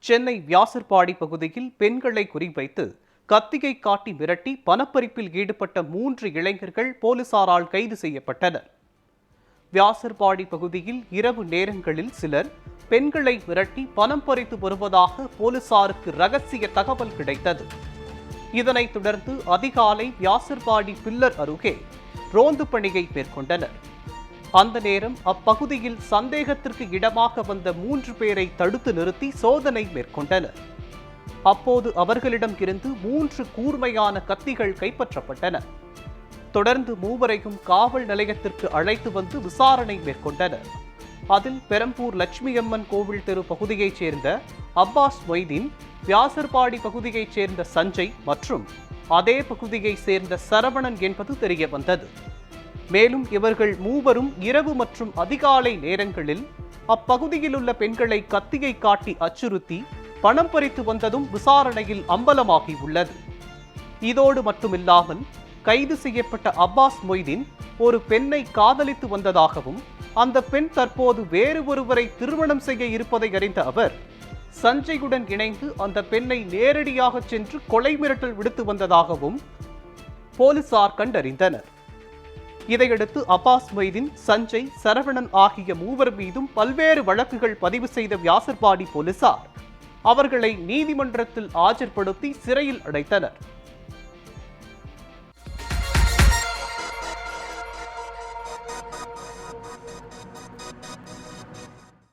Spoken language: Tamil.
சென்னை வியாசர்பாடி பகுதியில் பெண்களை குறிவைத்து கத்தியை காட்டி மிரட்டி பணப்பறிப்பில் ஈடுபட்ட மூன்று இளைஞர்கள் போலீசாரால் கைது செய்யப்பட்டனர். வியாசர்பாடி பகுதியில் இரவு நேரங்களில் சிலர் பெண்களை மிரட்டி பணம் பறித்து வருவதாக போலீசாருக்கு ரகசிய தகவல் கிடைத்தது. இதனைத் தொடர்ந்து அதிகாலை வியாசர்பாடி பில்லர் அருகே ரோந்து பணியை மேற்கொண்டனர். அந்த நேரம் அப்பகுதியில் சந்தேகத்திற்கு இடமாக வந்த மூன்று பேரை தடுத்து நிறுத்தி சோதனை மேற்கொண்டனர். அப்போது அவர்களிடம் இருந்து மூன்று கூர்மையான கத்திகள் கைப்பற்றப்பட்டன. தொடர்ந்து மூவரையும் காவல் நிலையத்திற்கு அழைத்து வந்து விசாரணை மேற்கொண்டனர். அதில் பெரம்பூர் லட்சுமியம்மன் கோவில் தெரு பகுதியைச் சேர்ந்த அப்பாஸ் மொய்தீன் வியாசர்பாடி பகுதியைச் சேர்ந்த சஞ்சய் மற்றும் அதே பகுதியைச் சேர்ந்த சரவணன் என்பது தெரிய வந்தது. மேலும் இவர்கள் மூவரும் இரவு மற்றும் அதிகாலை நேரங்களில் அப்பகுதியில் உள்ள பெண்களை கத்தியை காட்டி அச்சுறுத்தி பணம் பறித்து வந்ததும் விசாரணையில் அம்பலமாகி உள்ளது இதோடு மட்டுமில்லாமல் கைது செய்யப்பட்ட அப்பாஸ் மொய்தீன் ஒரு பெண்ணை காதலித்து வந்ததாகவும் அந்த பெண் தற்போது வேறு ஒருவரை திருமணம் செய்ய இருப்பதை அறிந்த அவர் சஞ்சயுடன் இணைந்து அந்த பெண்ணை நேரடியாக சென்று கொலை மிரட்டல் விடுத்து வந்ததாகவும் போலீசார் கண்டறிந்தனர். இதையடுத்து அப்பாஸ் மொய்தீன் சஞ்சய் சரவணன் ஆகிய மூவர் மீதும் பல்வேறு வழக்குகள் பதிவு செய்த வியாசர்பாடி போலீசார். அவர்களை நீதிமன்றத்தில் ஆஜர்படுத்தி சிறையில் அடைத்தனர்.